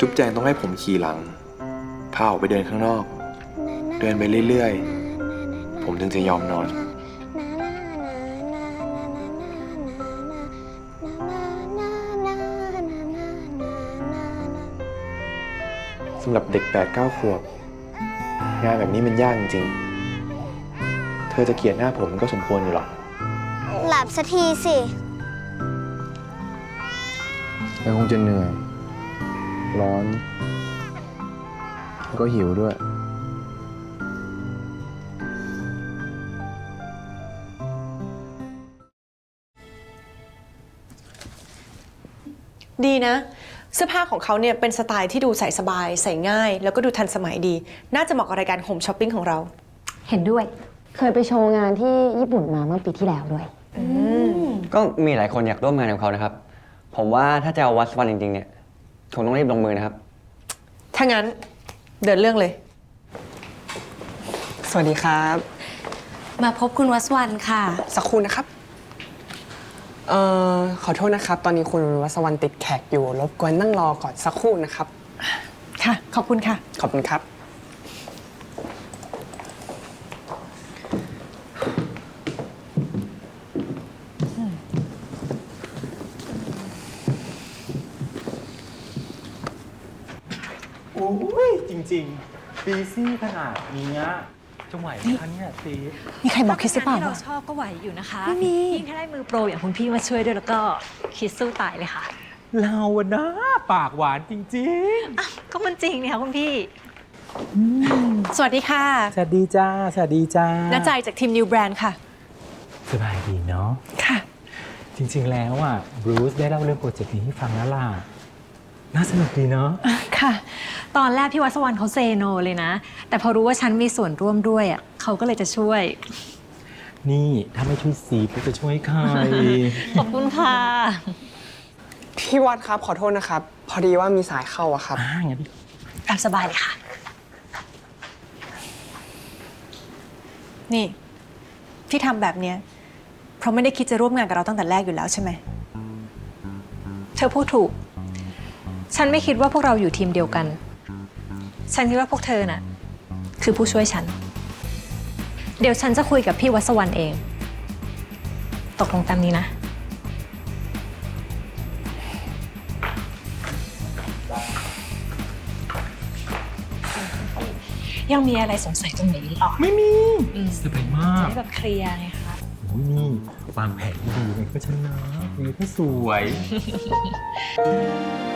จุ๊บแจงต้องให้ผมขี่หลังพาออกไปเดินข้างนอก เดินไปเรื่อยๆ ผมถึงจะยอมนอน สำหรับเด็ก8ปดเก้าขวบ งานแบบนี้มันยากจริงๆ เธอจะเกลียดหน้าผมมันก็สมควรอยู่หรอก หลับสักทีสิ เธอคงจะเหนื่อย ร้อนแล้วก็หิวด้วย ดีนะ เสื้อผ้าของเขาเนี่ยเป็นสไตล์ที่ดูใส่สบาย ใส่ง่าย แล้วก็ดูทันสมัยดี น่าจะเหมาะกับรายการโฮมช้อปปิ้งของเรา เห็นด้วย เคยไปโชว์งานที่ญี่ปุ่นมาเมื่อปีที่แล้วด้วย ก็มีหลายคนอยากร่วมงานกับเขานะครับ ผมว่าถ้าจะเอาวัดวันจริงๆเนี่ย คงต้องรีบลงมือนะครับ ถ้างั้นเดินเรื่องเลย สวัสดีครับ มาพบคุณวัสวรรณค่ะ สักครู่นะครับ เอ่อ ขอโทษนะครับ ตอนนี้คุณวัสวรรณติดแขกอยู่ รบกวนนั่งรอก่อนสักครู่นะครับ ค่ะ ขอบคุณค่ะ ขอบคุณครับ โอ้ยจริงๆบีซี่ขนาดนี้จะไหวไหมคะเนี่ยซีมีใครบอกคิดสิเปล่าที่เราว่าชอบก็ไหวอยู่นะคะไม่มี ยิ่งถ้าได้มือโปรอย่างคุณพี่มาช่วยด้วยแล้วก็คิดสู้ตายเลยค่ะเราอะนะปากหวานจริงก็มันจริงเนี่ยค่ะคุณพี่ สวัสดีค่ะๆสวัสดีจ้าสวัสดีจ้าน้าใจจากทีม New Brand ค่ะ สบายดีเนาะค่ะ จริงๆแล้วอะบรูซได้เล่าเรื่องโปรเจกต์นี้ให้ฟังแล้วล่ะน่าสนุกดีเนาะ ค่ะ ตอนแรกพี่วัสวรรณเขาเซโนเลยนะ แต่พอรู้ว่าฉันมีส่วนร่วมด้วยอะเขาก็เลยจะช่วย นี่ถ้าไม่ช่วยซีก็จะช่วยใคร ขอบคุณค่ะ พี่วัดครับขอโทษนะครับ พอดีว่ามีสายเข้าอะครับ อ่างั้นตามสบายเลยค่ะ นี่ ที่ทำแบบเนี้ยเพราะไม่ได้คิดจะร่วมงานกับเราตั้งแต่แรกอยู่แล้วใช่ไหม เธอพูดถูก ฉันไม่คิดว่าพวกเราอยู่ทีมเดียวกัน ฉันคิดว่าพวกเธอน่ะ คือผู้ช่วยฉัน เดี๋ยวฉันจะคุยกับพี่วัสวรรณเอง ตกลงตามนี้นะ ยังมีอะไรสงสัยตรงไหนหรอไม่มีอืมสบายมากจะได้แบบเคลียร์ไงคะโอ้ยนี่วางแผนดีๆไงก็ชนะไงก็สวยค